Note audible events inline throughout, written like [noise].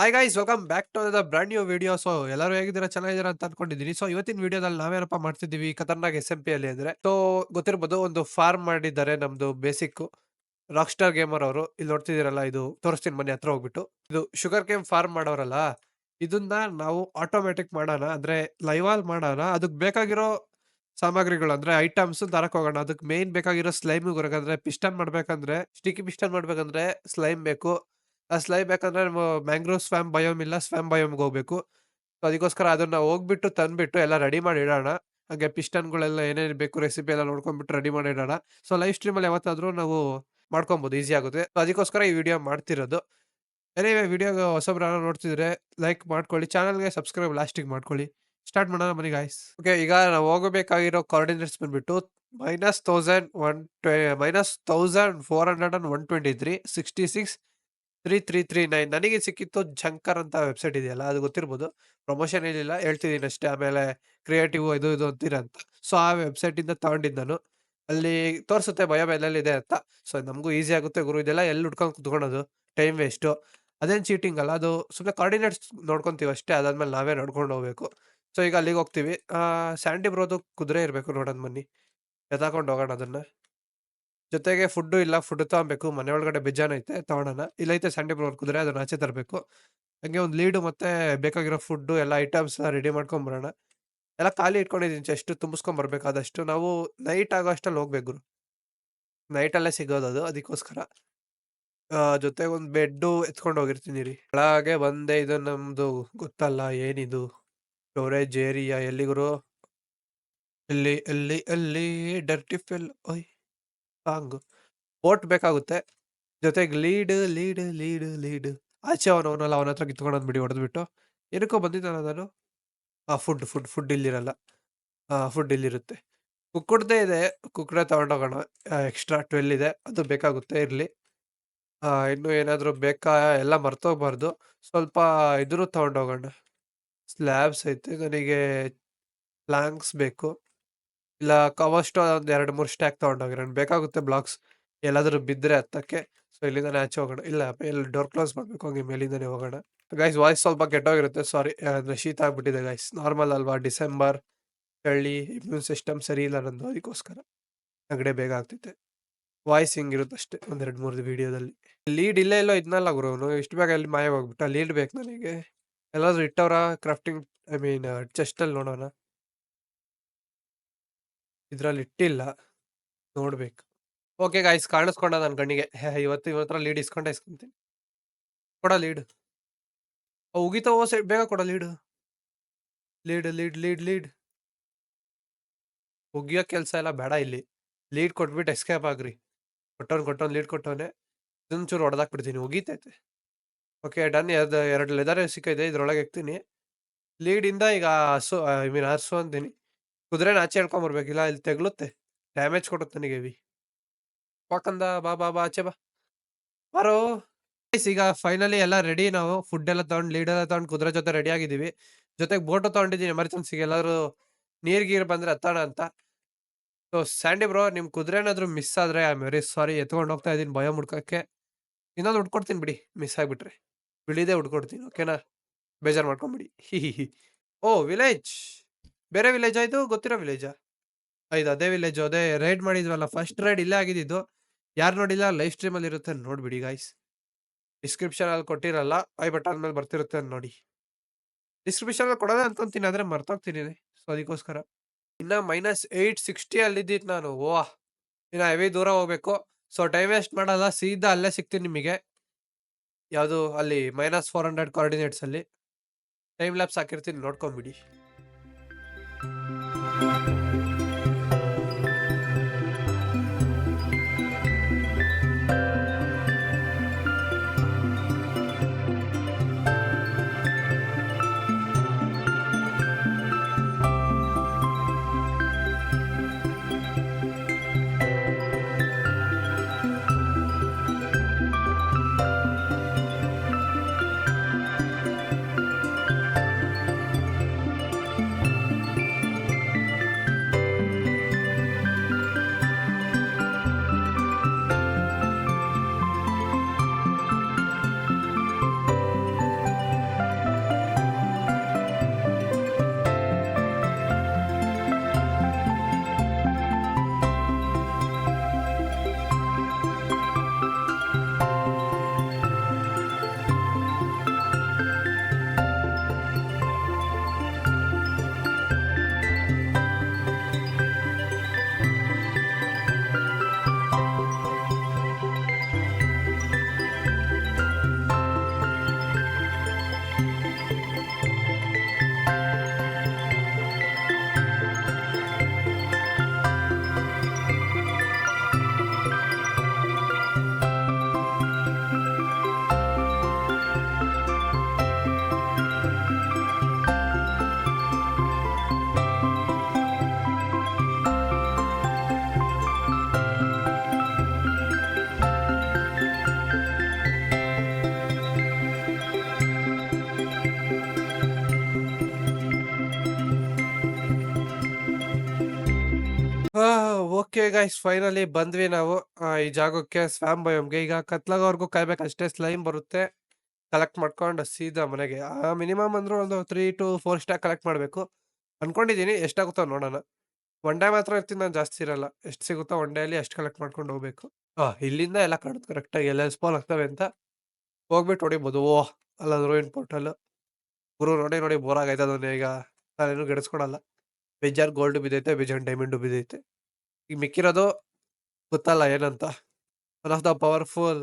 Hi guys welcome back to the brand new video so ಎಲ್ಲರೂ ಹೇಗಿದ್ದೀರಾ? ಚೆನ್ನಾಗಿದ್ದೀರಾ ಅಂತ ಅನ್ಕೊಂಡಿದ್ದೀನಿ. ಸೊ ಇವತ್ತಿನ ವಿಡಿಯೋದಲ್ಲಿ ನಾವೇನಪ್ಪ ಮಾಡ್ತಿದ್ದೀವಿ? ಖತರ್ನಾಗ್ ಎಸ್ ಎಂ ಪಿ ಅಲ್ಲಿ ಅಂದ್ರೆ. ಸೊ ಗೊತ್ತಿರ್ಬೋದು ಒಂದು ಫಾರ್ಮ್ ಮಾಡಿದ್ದಾರೆ ನಮ್ದು ಬೇಸಿಕ್ ರಾಕ್ ಸ್ಟಾರ್ ಗೇಮರ್ ಅವರು. ಇಲ್ಲಿ ನೋಡ್ತಿದ್ದೀರಲ್ಲ, ಇದು ತೋರಿಸ್ತೀನಿ ಮನೆ ಹತ್ರ ಹೋಗ್ಬಿಟ್ಟು. ಇದು ಶುಗರ್ ಕೇಮ್ ಫಾರ್ಮ್ ಮಾಡೋರಲ್ಲ, ಇದನ್ನ ನಾವು ಆಟೋಮೆಟಿಕ್ ಮಾಡೋಣ, ಅಂದ್ರೆ ಲೈವಾಲ್ ಮಾಡೋಣ. ಅದಕ್ಕೆ ಬೇಕಾಗಿರೋ ಸಾಮಗ್ರಿಗಳು ಅಂದ್ರೆ ಐಟಮ್ಸ್ ತರಕ್ ಹೋಗೋಣ. ಅದಕ್ಕೆ ಮೇನ್ ಬೇಕಾಗಿರೋ ಸ್ಲೈಮ್ ಅಂದ್ರೆ ಪಿಸ್ಟನ್ ಮಾಡಬೇಕಂದ್ರೆ ಸ್ಟಿಕಿ ಪಿಸ್ಟನ್ ಮಾಡಬೇಕಂದ್ರೆ ಸ್ಲೈಮ್ ಬೇಕು. ಆ ಸ್ಲೈಮ್ ಬೇಕಂದ್ರೆ ನಾವು ಮ್ಯಾಂಗ್ರೋವ್ ಸ್ವಾಮ್ ಬಯೋಮ್ ಇಲ್ಲ ಸ್ವ್ಯಾಮ್ ಬಯೋಮ್ಗೆ ಹೋಗ್ಬೇಕು. ಸೊ, ಅದಕ್ಕೋಸ್ಕರ ಅದನ್ನ ಹೋಗ್ಬಿಟ್ಟು ತಂದ್ಬಿಟ್ಟು ಎಲ್ಲ ರೆಡಿ ಮಾಡಿ ಇಡೋಣ ಹಾಗೆ ಪಿಸ್ಟನ್ಗಳೆಲ್ಲ ಏನೇನು ಬೇಕು ರೆಸಿಪಿ ಎಲ್ಲ ನೋಡ್ಕೊಂಡ್ಬಿಟ್ಟು ರೆಡಿ ಮಾಡಿ ಇಡೋಣ ಸೊ, ಲೈವ್ ಸ್ಟ್ರೀಮಲ್ಲಿ ಯಾವತ್ತಾದರೂ ನಾವು ಮಾಡ್ಕೊಬೋದು, ಈಸಿ ಆಗುತ್ತೆ. ಸೊ, ಅದಕ್ಕೋಸ್ಕರ ಈ ವಿಡಿಯೋ ಮಾಡ್ತಿರೋದು. ಏನೇ ವಿಡಿಯೋ ಹೊಸಬ್ರನ್ನ ನೋಡ್ತಿದ್ರೆ ಲೈಕ್ ಮಾಡ್ಕೊಳ್ಳಿ. ಚಾನಲ್ಗೆ ಸಬ್ಸ್ಕ್ರೈಬ್ ಲಾಸ್ಟಿಗೆ ಮಾಡ್ಕೊಳ್ಳಿ. ಸ್ಟಾರ್ಟ್ ಮಾಡೋಣ ಮನಿ ಗಾಯ್ಸ್. ಓಕೆ, ಈಗ ನಾವು ಹೋಗಬೇಕಾಗಿರೋ ಕಾರ್ಡಿನೇಟ್ಸ್ ಬಂದ್ಬಿಟ್ಟು minus thousand one ಟ್ವೆ, minus thousand four hundred and one twenty three, sixty six three three three nine ನನಗೆ ಸಿಕ್ಕಿತ್ತು ಜಂಕರ್ ಅಂತ ವೆಬ್ಸೈಟ್ ಇದೆಯಲ್ಲ, ಅದು ಗೊತ್ತಿರ್ಬೋದು. ಪ್ರಮೋಷನ್ ಏನಿಲ್ಲ ಹೇಳ್ತಿದ್ದೀನಿ ಅಷ್ಟೇ. ಆಮೇಲೆ ಕ್ರಿಯೇಟಿವ್ ಇದು ಇದು ಅಂತೀರ ಅಂತ. ಸೊ ಆ ವೆಬ್ಸೈಟಿಂದ ತಗೊಂಡಿದ್ದು ನಾನು. ಅಲ್ಲಿ ತೋರಿಸುತ್ತೆ, ಭಯ ಇದೆ ಅಂತ. ಸೊ ನಮಗೂ ಈಸಿ ಆಗುತ್ತೆ ಗುರು. ಇದೆಲ್ಲ ಎಲ್ಲಿ ಹುಡ್ಕೊಂಡು ಕುತ್ಕೊಳೋದು? ಟೈಮ್ ವೇಸ್ಟು ಅದೇನು ಚೀಟಿಂಗ್ ಅಲ್ಲ, ಅದು ಸುಮ್ಮನೆ ಕಾರ್ಡಿನೇಟ್ಸ್ ನೋಡ್ಕೊತೀವಿ ಅಷ್ಟೇ. ಅದಾದ್ಮೇಲೆ ನಾವೇ ನೋಡ್ಕೊಂಡು ಹೋಗ್ಬೇಕು. ಸೊ ಈಗ ಅಲ್ಲಿಗೆ ಹೋಗ್ತೀವಿ. ಸ್ಯಾಂಡಿ ಬ್ರೋದು ಕುದುರೆ ಇರಬೇಕು ನೋಡೋಣ ಬನ್ನಿ. ಎತ್ತಾಕೊಂಡು ಹೋಗೋಣ ಅದನ್ನ. ಜೊತೆಗೆ ಫುಡ್ ಇಲ್ಲ ಫುಡ್ ತಗೊಬೇಕು, ಮನೆ ಒಳಗಡೆ ಬೇಜಾನ್ ಐತೆ, ತಗೊಳೋಣ. ಇಲ್ಲೈತೆ ಸಂಡೆ ಬ್ರೋ ಕುದುರೆ ಅದನ್ನ ಆಚೆ ತರಬೇಕು. ಹಂಗೆ ಒಂದು ಲೀಡು ಮತ್ತೆ ಬೇಕಾಗಿರೋ ಫುಡ್ಡು ಎಲ್ಲ ಐಟಮ್ಸ್ ರೆಡಿ ಮಾಡ್ಕೊಂಬರೋಣ. ಎಲ್ಲ ಖಾಲಿ ಇಟ್ಕೊಂಡಿದ್ದೀನಿ ಚೆಸ್ಟ್ ತುಂಬಿಸ್ಕೊಂಡ್ ನಾವು ನೈಟ್ ಆಗೋ ಅಷ್ಟಲ್ಲಿ ಹೋಗ್ಬೇಕು ಗುರು. ಅಲ್ಲೇ ಸಿಗೋದು ಅದು, ಅದಕ್ಕೋಸ್ಕರ. ಜೊತೆಗೆ ಒಂದು ಬೆಡ್ಡು ಎತ್ಕೊಂಡು ಹೋಗಿರ್ತೀನಿ ರೀ. ಒಳಗೆ ಬಂದೆ ಇದು ನಮ್ದು ಗೊತ್ತಲ್ಲ ಏನಿದು? ಸ್ಟೋರೇಜ್ ಏರಿಯಾ ಎಲ್ಲಿ ಗುರು? ಎಲ್ಲಿ ಎಲ್ಲಿ ಎಲ್ಲಿ ಡರ್ಟಿ ಫೆಲ್ ಓಯ್. ಸಾಂಗ್ ಬೋಟ್ ಬೇಕಾಗುತ್ತೆ. ಜೊತೆಗೆ ಲೀಡ್ ಲೀಡ್ ಲೀಡ್ ಲೀಡ್. ಆಚೆ ಅವನವನಲ್ಲ ಅವನ ಹತ್ರ ಕಿತ್ಕೊಂಡು ಬಿಡಿ ಹೊಡೆದ್ಬಿಟ್ಟು. ಏನಕ್ಕೋ ಬಂದಿದ್ದಾನ ನಾನು ಫುಡ್ ಫುಡ್ ಫುಡ್ ಇಲ್ಲಿರಲ್ಲ. ಫುಡ್ ಇಲ್ಲಿರುತ್ತೆ. ಕುಕ್ಕುಡ್ದೇ ಇದೆ. ಕುಕ್ಕಡೆ ತಗೊಂಡೋಗೋಣ. ಎಕ್ಸ್ಟ್ರಾ ಟ್ವೆಲ್ ಇದೆ. ಅದು ಬೇಕಾಗುತ್ತೆ, ಇರಲಿ. ಇನ್ನೂ ಏನಾದರೂ ಬೇಕಾ? ಎಲ್ಲ ಮರ್ತೋಗ್ಬಾರ್ದು. ಸ್ವಲ್ಪ ಇದ್ರೂ ತಗೊಂಡೋಗೋಣ. ಸ್ಲ್ಯಾಬ್ಸ್ ಐತೆ. ನನಗೆ ಪ್ಲಾಂಕ್ಸ್ ಬೇಕು. ಇಲ್ಲ ಕವಷ್ಟು ಒಂದು ಎರಡು, ಮೂರು ಸ್ಟ್ಯಾಕ್ ತಗೊಂಡೋಗಿರೋಣ ಬೇಕಾಗುತ್ತೆ ಬ್ಲಾಕ್ಸ್. ಎಲ್ಲಾದರೂ ಬಿದ್ದರೆ ಹತ್ತಕ್ಕೆ. ಸೊ, ಇಲ್ಲಿಂದಾನೆ ಆಚೆ ಹೋಗೋಣ. ಇಲ್ಲ ಎಲ್ಲಿ ಡೋರ್ ಕ್ಲೋಸ್ ಮಾಡಬೇಕು, ಹಂಗೆ ಮೇಲಿಂದಾನೆ ಹೋಗೋಣ. ಗೈಸ್ ವಾಯ್ಸ್ ಸ್ವಲ್ಪ ಕೆಟ್ಟೋಗಿರುತ್ತೆ. ಸಾರಿ, ಅಂದರೆ ಶೀತ ಆಗಿಬಿಟ್ಟಿದೆ ಗೈಸ್ ನಾರ್ಮಲ್ ಅಲ್ವಾ? ಡಿಸೆಂಬರ್ ಚಳಿ ಇಮ್ಯೂನ್ ಸಿಸ್ಟಮ್ ಸರಿ ಇಲ್ಲ ನಂದು, ಅದಕ್ಕೋಸ್ಕರ. ನಗಡೆ ಬೇಗ ಆಗ್ತೈತೆ ವಾಯ್ಸ್ ಹಿಂಗಿರುತ್ತೆ ಅಷ್ಟೇ ಒಂದೆರಡು ಮೂರು ವಿಡಿಯೋದಲ್ಲಿ. ಲೀಡ್ ಇಲ್ಲೇ ಇಲ್ಲೋ ಇದನ್ನಲ್ಲ ಗುರು ಅವನು? ಇಷ್ಟು ಬೇಗ ಅಲ್ಲಿ ಮಾಯ ಹೋಗ್ಬಿಟ್ಟ ಲೀಡ್ ಬೇಕು ನನಗೆ. ಎಲ್ಲಾದರೂ ಇಟ್ಟವ್ರ? ಕ್ರಾಫ್ಟಿಂಗ್, ಐ ಮೀನ್, ಚೆಸ್ಟಲ್ಲಿ ನೋಡೋಣ ಇದ್ರಲ್ಲಿ ಇಟ್ಟಿಲ್ಲ. ನೋಡ್ಬೇಕು. ಓಕೆ ಗಾಯ್ಸ್ ಕಾಣಿಸ್ಕೊಂಡ ನನ್ನ ಕಣ್ಣಿಗೆ. ಇವತ್ತು ಇವತ್ತರ ಲೀಡ್ ಇಸ್ಕೊಂಡೆ ಇಸ್ಕೊಂತೀನಿ. ಕೊಡ ಲೀಡ್. ಉಗಿತಾ ಓ ಸೈಡ್ ಬೇಗ ಕೊಡ lead. Lead lead lead lead. ಉಗಿಯೋ ಕೆಲಸ ಎಲ್ಲ ಬೇಡ ಇಲ್ಲಿ. ಲೀಡ್ ಕೊಟ್ಬಿಟ್ಟು ಎಸ್ಕೇಪ್ ಆಗ್ರಿ. ಕೊಟ್ಟವ್ನು ಕೊಟ್ಟವ್ನು, ಲೀಡ್ ಕೊಟ್ಟವನೆ. ಇದನ್ನ ಚೂರು ಹೊಡೆದಾಕ್ಬಿಡ್ತೀನಿ ಉಗಿತೈತೆ ಓಕೆ, ಡನ್. ಎರಡು ಎರಡು ಲೆದರ್ ಸಿಕ್ಕೈತೆ. ಇದ್ರೊಳಗೆ ಇಕ್ತೀನಿ ಲೀಡಿಂದ ಈಗ ಹಸು ಐ ಮೀನ್ ಹಸು ಅಂತೀನಿ. ಕುದುರೆನ ಆಚೆ ಹೇಳ್ಕೊಂಬರ್ಬೇಕಿಲ್ಲ ಇಲ್ಲಿ ತೆಗ್ಲುತ್ತೆ. ಡ್ಯಾಮೇಜ್ ಕೊಡುತ್ತೆ ನನಗೆ ವಿ ಪಕ್ಕಂದ ಬಾ ಬಾ ಬಾ, ಆಚೆ ಬಾ. ಬರೋ. ಈಗ ಫೈನಲಿ ಎಲ್ಲ ರೆಡಿ ನಾವು. ಫುಡ್ ಎಲ್ಲ ತಗೊಂಡು ಲೀಡ್ ಎಲ್ಲ ತಗೊಂಡು ಕುದುರೆ ಜೊತೆ ರೆಡಿ ಆಗಿದ್ದೀವಿ. ಜೊತೆಗೆ ಬೋಟು ತಗೊಂಡಿದ್ದೀನಿ ಎಮರ್ಜೆನ್ಸಿಗೆ ಎಲ್ಲರೂ ನೀರ್, ಗೀರ್ ಬಂದ್ರೆ ಹತ್ತೋಣ ಅಂತ. ಸೊ ಸ್ಯಾಂಡಿ ಬ್ರೋ ನಿಮ್ ಕುದುರೆ ಏನಾದ್ರು ಮಿಸ್ ಆದ್ರೆ ಐ ವೆರಿ ಸಾರಿ ಎತ್ಕೊಂಡು ಹೋಗ್ತಾ ಇದೀನಿ, ಭಯ ಮುಡ್ಕಕ್ಕೆ. ಇನ್ನೊಂದು ಹುಡ್ಕೊಡ್ತೀನಿ ಬಿಡಿ. ಮಿಸ್ ಆಗ್ಬಿಟ್ರೆ. ಬಿಳಿದೇ ಹುಡ್ಕೊಡ್ತೀನಿ ಓಕೆನಾ ಬೇಜಾರು ಮಾಡ್ಕೊಂಬಿಡಿ ಹಿ [laughs] ಹಿ ಓ ವಿಲೇಜ್ ಬೇರೆ ವಿಲೇಜ್ ಆಯ್ತು, ಗೊತ್ತಿರೋ ವಿಲೇಜಾ ಇದು ಅದೇ ವಿಲೇಜ್ ಅದೇ ರೈಡ್ ಮಾಡಿದ್ವಲ್ಲ ಫಸ್ಟ್ ರೈಡ್ ಇಲ್ಲೇ ಆಗಿದ್ದು. ಯಾರು ನೋಡಿಲ್ಲ ಲೈವ್ ಸ್ಟ್ರೀಮಲ್ಲಿ ಇರುತ್ತೆ ನೋಡ್ಬಿಡಿ ಗಾಯ್ಸ್ ಡಿಸ್ಕ್ರಿಪ್ಷನ್ ಅಲ್ಲಿ ಕೊಟ್ಟಿರಲ್ಲ ಐ ಬಟನ್ ಮೇಲೆ ಬರ್ತಿರುತ್ತೆ ನೋಡಿ. ಡಿಸ್ಕ್ರಿಪ್ಷನ್ ಅಲ್ಲಿ ಕೊಡೋದೇ ಅನ್ಕೊಂತೀನಿ, ಆದ್ರೆ ಮರ್ತೋಗ್ತೀನಿ ಸೊ ಅದಕ್ಕೋಸ್ಕರ. ಇನ್ನ ಮೈನಸ್ ಏಯ್ಟ್ ಸಿಕ್ಸ್ಟಿ ಅಲ್ಲಿ ಇದ್ದಿತ್ತು ನಾನು. ಓ, ಇನ್ನ ಹೆವಿ ದೂರ ಹೋಗ್ಬೇಕು. ಸೊ ಟೈಮ್ ವೇಸ್ಟ್ ಮಾಡಲ್ಲ, ಸೀದಾ ಅಲ್ಲೇ ಸಿಗ್ತೀನಿ ನಿಮಗೆ. ಯಾವುದು, ಅಲ್ಲಿ ಮೈನಸ್ ಫೋರ್ ಹಂಡ್ರೆಡ್ ಕೋಆರ್ಡಿನೇಟ್ಸ್ ಅಲ್ಲಿ. ಟೈಮ್ ಲ್ಯಾಪ್ಸ್ ಹಾಕಿರ್ತೀನಿ, ನೋಡ್ಕೊಂಬಿಡಿ. Thank you. Okay guys finally ಬಂದ್ವಿ ನಾವು. ಈ ಜಾಗಕ್ಕೆ ಸ್ವಾಮ್ ಬಯೋಮ್ಗೆ ಈಗ ಕತ್ಲಾಗೋವರೆಗೂ ಕಾಯ್ಬೇಕು, ಅಷ್ಟೇ ಸ್ಲೈಮ್ ಬರುತ್ತೆ. ಕಲೆಕ್ಟ್ ಮಾಡ್ಕೊಂಡು ಸೀದಾ ಮನೆಗೆ. ಮಿನಿಮಮ್ ಅಂದ್ರೆ ಒಂದು three two four stack collect ಮಾಡಬೇಕು. ಅನ್ಕೊಂಡಿದ್ದೀನಿ ಎಷ್ಟಾಗುತ್ತೋ ನೋಡೋಣ. ಒನ್ ಡೇ ಮಾತ್ರ ಇರ್ತೀನಿ, ನಾನು ಜಾಸ್ತಿ ಇರಲ್ಲ. ಎಷ್ಟು ಸಿಗುತ್ತೋ ಒನ್ ಡೇಲಿ ಎಷ್ಟು ಕಲೆಕ್ಟ್ ಮಾಡ್ಕೊಂಡು ಹೋಗ್ಬೇಕು. ಇಲ್ಲಿಂದ ಎಲ್ಲ ಕಾಣುತ್ತೆ ಕರೆಕ್ಟಾಗಿ ಎಲ್ಲ ಸ್ಪಾನ್ ಆಗ್ತವೆ ಅಂತ ಹೋಗ್ಬಿಟ್ಟು ಹೊಡಿಬೋದು. ಓ ಅಲ್ಲ ರೋಯಿನ್ ಪೋರ್ಟಲ್ ಗುರು ನೋಡಿ ನೋಡಿ ಬೋರ್ ಆಗೈತೆ ಅದನ್ನ ಈಗ. ನಾನೇನು ಗೆಡಿಸ್ಕೊಳಲ್ಲ. ಬೇಜಾನ್ ಗೋಲ್ಡ್ ಬಿದ್ದೈತೆ ಬೇಜಾನ್ ಡೈಮಂಡ್ ಬಿದ್ದೈತೆ. ಈಗ ಮಿಕ್ಕಿರೋದು ಗೊತ್ತಲ್ಲ ಏನಂತ one of the powerful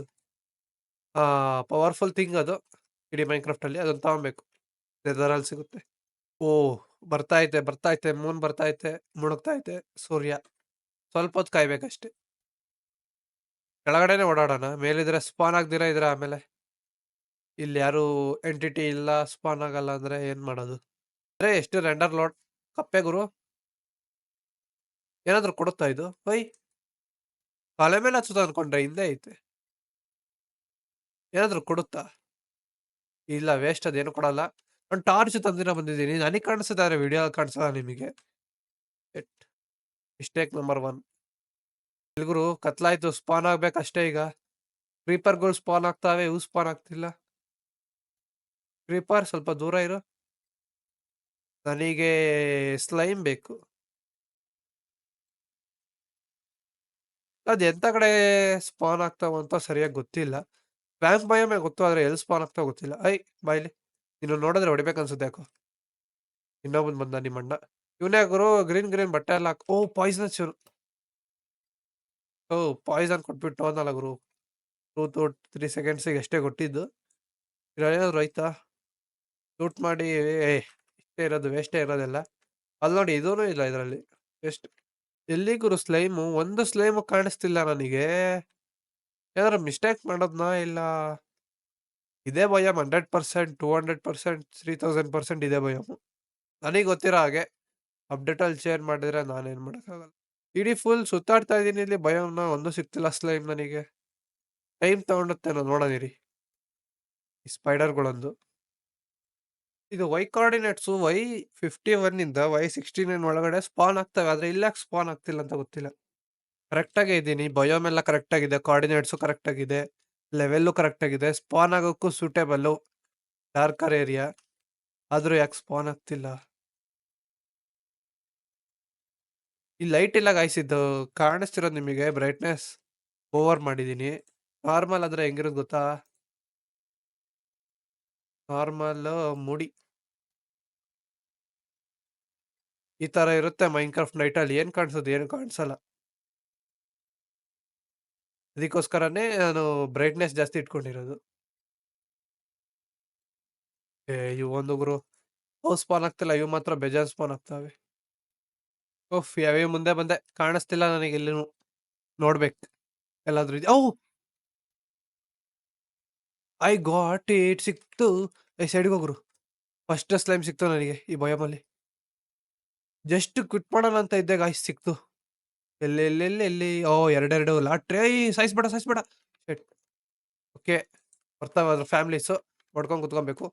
powerful thing ಅದು ಇಡೀ ಮೈನ್ಕ್ರಾಫ್ಟಲ್ಲಿ ಅದನ್ನು ತೊಗೊಬೇಕು ನೆದರಲ್ಲಿ ಸಿಗುತ್ತೆ ಓ ಬರ್ತಾ ಐತೆ ಬರ್ತಾ ಐತೆ ಮೂನ್ ಬರ್ತಾ ಐತೆ ಮುಳುಗ್ತಾ ಐತೆ ಸೂರ್ಯ ಸ್ವಲ್ಪ ಹೊತ್ತು ಕಾಯ್ಬೇಕಷ್ಟೆ ಕೆಳಗಡೆನೆ ಓಡಾಡೋಣ, ಮೇಲಿದ್ರೆ ಸ್ಪಾನ್ ಆಗ್ದಿರ ಇದ್ರೆ ಆಮೇಲೆ. ಇಲ್ಲಿ ಯಾರು ಎಂಟಿಟಿ ಇಲ್ಲ ಸ್ಪಾನ್ ಆಗಲ್ಲ ಅಂದ್ರೆ ಏನ್ ಮಾಡೋದು? ಅಂದ್ರೆ ಎಷ್ಟು ರೆಂಡರ್ ಲೋಡ್ ಕಪ್ಪೆ ಗುರು. ಏನಾದ್ರು ಕೊಡುತ್ತಾ ಇದು? ಹೊಯ್ ತಲೆ ಮೇಲೆ ಹಚ್ಚುತ್ತ ಅನ್ಕೊಂಡ್ರೆ ಹಿಂದೆ ಐತೆ. ಏನಾದ್ರು ಕೊಡುತ್ತಾ? ಇಲ್ಲ ವೇಸ್ಟ್ ಅದೇನು ಕೊಡಲ್ಲ. ನಾನು ಟಾರ್ಚ್ ತಂದಿನ ಬಂದಿದ್ದೀನಿ. ನನಗೆ ಕಾಣಿಸ್ತಿದ್ದಾರೆ ವಿಡಿಯೋ ಕಾಣಿಸಲ್ಲ ನಿಮಗೆ. ಮಿಸ್ಟೇಕ್ ನಂಬರ್ ಒನ್ ಎಲ್ಗುರು ಕತ್ಲಾಯ್ತು ಸ್ಪಾನ್ ಆಗ್ಬೇಕಷ್ಟೇ ಈಗ. ಕ್ರೀಪರ್ಗಳು ಸ್ಪಾನ್ ಆಗ್ತಾವೆ ಇವು ಸ್ಪಾನ್ ಆಗ್ತಿಲ್ಲ. ಕ್ರೀಪರ್ ಸ್ವಲ್ಪ ದೂರ ಇರು. ನನಗೆ ಸ್ಲೈಮ್ ಬೇಕು. ಅದು ಎಂತ ಕಡೆ ಸ್ಪಾನ್ ಆಗ್ತಾವ ಅಂತ ಸರಿಯಾಗಿ ಗೊತ್ತಿಲ್ಲ. ಬ್ಯಾಂಕ್ ಬಯಮೇ ಗೊತ್ತು, ಆದ್ರೆ ಎಲ್ಲಿ ಸ್ಪಾನ್ ಆಗ್ತಾವ ಗೊತ್ತಿಲ್ಲ. ಐ, ಬಾಯ್ಲಿ ಇನ್ನು ನೋಡಿದ್ರೆ ಹೊಡಿಬೇಕು ಅನ್ಸುತ್ತೆ ಯಾಕೋ? ಇನ್ನೊಬ್ಬನ್ ಬಂದ ನಿಮ್ಮ ಅಣ್ಣ. ಇವನೇ ಗುರು, ಗ್ರೀನ್ ಗ್ರೀನ್ ಬಟ್ಟೆ ಎಲ್ಲ ಹಾಕ್, ಓ, ಪಾಯ್ಸನ್ ಇವನು ಓ, ಪಾಯ್ಸನ್ ಕೊಟ್ಬಿಟ್ಟು ಅಂದಲ್ಲ ಗುರು. ಟೂ, ಟು, ತ್ರೀ ಸೆಕೆಂಡ್ಸಿಗೆ ಎಷ್ಟೇ ಕೊಟ್ಟಿದ್ದು. ಏನಾದ್ರು ಆಯ್ತಾ ಲೂಟ್ ಮಾಡಿ ಇಷ್ಟೇ ಇರೋದು, ವೇಸ್ಟೇ ಇರೋದೆಲ್ಲ. ಅಲ್ಲಿ ನೋಡಿ ಇದೂ ಇಲ್ಲ ಇದರಲ್ಲಿ. ವೇಸ್ಟ್. ಎಲ್ಲಿ ಗುರು ಸ್ಲೈಮು? ಒಂದು ಸ್ಲೈಮು ಕಾಣಿಸ್ತಿಲ್ಲ ನನಗೆ. ಏನಾದ್ರು ಮಿಸ್ಟೇಕ್ ಮಾಡೋದ್ನಾ ಇಲ್ಲ? ಇದೇ percent, two hundred percent, three thousand percent ಇದೆ ಭಯಮು ನನಗೆ ಗೊತ್ತಿರೋ ಹಾಗೆ ಅಪ್ಡೇಟಲ್ಲಿ ಶೇರ್ ಮಾಡಿದ್ರೆ ನಾನೇನು ಮಾಡೋಕ್ಕಾಗಲ್ಲ. ಇಡೀ ಫುಲ್ ಸುತ್ತಾಡ್ತಾ ಇದ್ದೀನಿ ಇಲ್ಲಿ ಭಯಮ್ನ ಒಂದು ಸಿಗ್ತಿಲ್ಲ ಸ್ಲೈಮ್ ನನಗೆ. ಟೈಮ್ ತಗೊಂಡುತ್ತೇನೋ, ನೋಡೋದಿರಿ. ಈ ಸ್ಪೈಡರ್ಗಳೊಂದು. ಇದು Y coordinates Y fifty one ಇಂದ ವೈ ಸಿಕ್ಸ್ಟಿ ನೈನ್ ಒಳಗಡೆ ಸ್ಪಾನ್ ಆಗ್ತವೆ. ಆದ್ರೆ ಇಲ್ಲ ಸ್ಪಾನ್ ಆಗ್ತಿಲ್ಲ ಅಂತ ಗೊತ್ತಿಲ್ಲ. ಕರೆಕ್ಟಾಗೇ ಇದ್ದೀನಿ. ಬಯೋಮ್ ಎಲ್ಲ ಕರೆಕ್ಟ್ ಆಗಿದೆ. ಕೋಆರ್ಡಿನೇಟ್ಸು ಕರೆಕ್ಟ್ ಆಗಿದೆ. ಲೆವೆಲ್ಲು ಕರೆಕ್ಟ್ ಆಗಿದೆ. ಸ್ಪಾನ್ ಆಗೋಕ್ಕೂ ಸೂಟೇಬಲ್ಲು ಡಾರ್ಕರ್ ಏರಿಯಾ ಆದರೂ ಯಾಕೆ ಸ್ಪಾನ್ ಆಗ್ತಿಲ್ಲ? ಈ ಲೈಟ್ ಇಲ್ಲ ಗಾಯಿಸಿದ್ದು ಕಾಣಿಸ್ತಿರೋದು ನಿಮಗೆ ಬ್ರೈಟ್ನೆಸ್ ಓವರ್ ಮಾಡಿದ್ದೀನಿ. ನಾರ್ಮಲ್ ಆದರೆ ಹೆಂಗಿರೋದು ಗೊತ್ತಾ? ನಾರ್ಮಲ್ ಮುಡಿ. ಈ ತರ ಇರುತ್ತೆ ಮೈನ್ಕ್ರಾಫ್ಟ್ ನೈಟ್ ಅಲ್ಲಿ. ಏನ್ ಕಾಣಿಸೋದು ಏನು ಕಾಣಿಸಲ್ಲ. ಅದಕ್ಕೋಸ್ಕರನೇ ನಾನು ಬ್ರೈಟ್ನೆಸ್ ಜಾಸ್ತಿ ಇಟ್ಕೊಂಡಿರೋದು. ಏ, ಇವು ಒಂದು ಗುರು. ಅವು ಸ್ಪಾನ್ ಆಗ್ತಿಲ್ಲ. ಇವು ಮಾತ್ರ ಬೇಜಾನ್ ಸ್ಪಾನ್ ಆಗ್ತಾವೆ. ಓಫ್ ಯಾವೇ ಮುಂದೆ ಬಂದೆ. ಕಾಣಿಸ್ತಿಲ್ಲ ನನಗೆ ಎಲ್ಲಿನೂ ನೋಡ್ಬೇಕು. ಎಲ್ಲಾದ್ರೂ ಇದೆ ಓ ಐ ಗಾಟ್ ಇಟ್ ಸಿಕ್ತು. ಐ ಸೈಡ್ಗೆ ಹೋಗ್ರು. ಫಸ್ಟ್ ಸ್ಲೈಮ್ ಸಿಕ್ತು ನನಗೆ ಈ ಭಯಮಲ್ಲಿ. ಜಸ್ಟ್ ಕ್ವಿಟ್ ಮಾಡೋಣ ಅಂತ ಇದ್ದಾಗ ಐಸ್ ಸಿಕ್ತು. ಎಲ್ಲಿ ಎಲ್ಲಿ ಓ, ಎರಡೆರಡು. ಲಾಟ್ರಿ. ಐ ಸಾಯಿಸ್ಬೇಡ ಸಾಯಿಸ್ಬೇಡ. Shit okay. ಬರ್ತಾವೆ ಅದ್ರ ಫ್ಯಾಮಿಲೀಸು ಹೊಡ್ಕೊಂಡು ಕುತ್ಕೊಬೇಕು.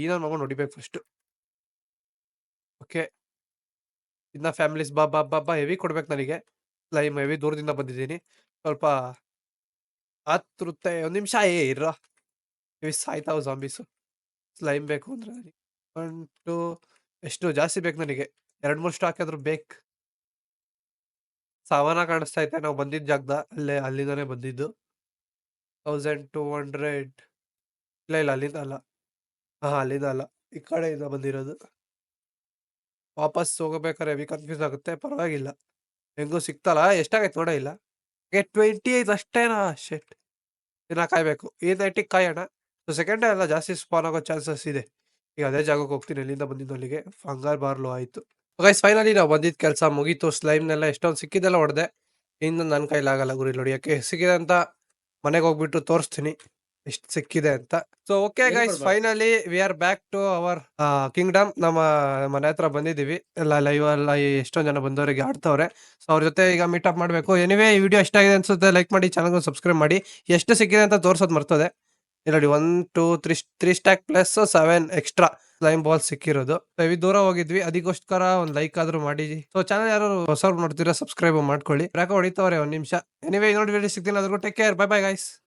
ಈ ನನ್ನ ನೋಡಿಬೇಕು ಹೊಡಿಬೇಕು ಫಸ್ಟ್ ಓಕೆ. ಇನ್ನ ಫ್ಯಾಮಿಲೀಸ್ ಬಾ ಬಾ ಬಾ ಬಾ, ಹೆವಿ ಕೊಡ್ಬೇಕು ನನಗೆ. ಸ್ಲೈಮ್ ಹೆವಿ ದೂರದಿಂದ ಬಂದಿದ್ದೀನಿ. ಸ್ವಲ್ಪ ಆತೃತ್ತೆ ಒಂದು ನಿಮಿಷ, ಏ ಇರ ಹೆವಿ ಸಾಯ್ತಾವ ಜಾಂಬೀಸು ಸ್ಲೈಮ್ ಬೇಕು ಅಂದ್ರೆ ನನಗೆ ಒನ್ ಟು ಎಷ್ಟು ಜಾಸ್ತಿ ಬೇಕು ನನಗೆ. ಎರಡು ಮೂರು ಸ್ಟಾಕ್ ಆದ್ರೂ ಬೇಕು. ಸಾವನ ಕಾಣಿಸ್ತಾ ಐತೆ ನಾವು ಬಂದಿದ್ದ ಜಾಗದ ಅಲ್ಲೇ ಅಲ್ಲಿಂದಾನೆ ಬಂದಿದ್ದು. Thousand two hundred. ಇಲ್ಲ ಇಲ್ಲ, ಅಲ್ಲಿಂದ ಅಲ್ಲ. ಹಾಂ, ಅಲ್ಲಿಂದ ಅಲ್ಲ. ಈ ಕಡೆಯಿಂದ ಬಂದಿರೋದು. ವಾಪಸ್ ಹೋಗಬೇಕಾದ್ರೆ ಹೆವಿ ಕನ್ಫ್ಯೂಸ್ ಆಗುತ್ತೆ. ಪರವಾಗಿಲ್ಲ. ಹೆಂಗೂ ಸಿಕ್ತಲ್ಲ. ಎಷ್ಟಾಗೈತೆ ನೋಡೋ ಇಲ್ಲ. ಟ್ವೆಂಟಿ ಐದು ಅಷ್ಟೇನಾ? ಶೆಟ್ ಇನ್ನ ಕಾಯ್ಬೇಕು. ಈ ನೈಟಿಗೆ ಕಾಯೋಣ. ಸೊ ಸೆಕೆಂಡ್ ಎಲ್ಲ ಜಾಸ್ತಿ ಸ್ಪಾನ್ ಆಗೋ ಚಾನ್ಸಸ್ ಇದೆ. ಈಗ ಅದೇ ಜಾಗಕ್ಕೆ ಹೋಗ್ತೀನಿ ಎಲ್ಲಿಂದ ಬಂದಿದ್ದು ಅಲ್ಲಿಗೆ. ಫಂಗಾರ್ ಬಾರ್ಲು ಆಯಿತು. ಗೈಸ್ ಫೈನಲಿ ನಾವು ಬಂದಿದ್ದ ಕೆಲಸ ಮುಗೀತು. ಸ್ಲೈಮ್ನೆಲ್ಲ ಎಷ್ಟೊಂದು ಸಿಕ್ಕಿದ್ದೆಲ್ಲ ಹೊಡೆದೆ. ಇನ್ನು ನನ್ನ ಕೈಲಾಗಲ್ಲ ಗುರಿ ಹೊಡಿಯೋಕ್ಕೆ. ಸಿಕ್ಕಿದೆ ಅಂತ ಮನೆಗೆ ಹೋಗ್ಬಿಟ್ಟು ತೋರಿಸ್ತೀನಿ. ಎಷ್ಟು ಸಿಕ್ಕಿದೆ ಅಂತ. So okay guys finally we are back to our kingdom ನಮ್ಮ ಮನೆ ಹತ್ರ ಬಂದಿದ್ದೀವಿ. ಎಲ್ಲ ಲೈವ್ ಎಲ್ಲ ಎಷ್ಟೊಂದು ಜನ ಬಂದವರಿಗೆ ಆಡ್ತವ್ರೆ. ಸೊ ಅವ್ರ ಜೊತೆ ಈಗ ಮೀಟ್ ಅಪ್ ಮಾಡಬೇಕು. ಎನಿವೇ ಈ ವಿಡಿಯೋ ಎಷ್ಟಾಗಿದೆ ಅನ್ಸುತ್ತೆ ಲೈಕ್ ಮಾಡಿ ಚಾನಲ್ ಸಬ್ಸ್ಕ್ರೈಬ್ ಮಾಡಿ. ಎಷ್ಟು ಸಿಕ್ಕಿದೆ ಅಂತ ತೋರಿಸೋದು ಮರ್ತದೆ. ನೋಡಿ one two three three stack plus seven extra lime ball ಸಿಕ್ಕಿರೋದು. ಹೆವಿ ದೂರ ಹೋಗಿದ್ವಿ. ಅದಕ್ಕೋಸ್ಕರ ಒಂದು ಲೈಕ್ ಆದ್ರೂ ಮಾಡಿ. ಸೊ ಚಾನಲ್ ಯಾರು ಹೊಸ ನೋಡ್ತೀರಾ ಸಬ್ಸ್ಕ್ರೈಬ್ ಮಾಡ್ಕೊಳ್ಳಿ. ಯಾಕೋ ಹೊಡಿತಾವ್ರೆ ಒಂದ್ ನಿಮಿಷ. ಎನಿವೇ ನೋಡಿ ಸಿಗ್ತೀನಿ. ಅದ್ರೂ take care bye bye guys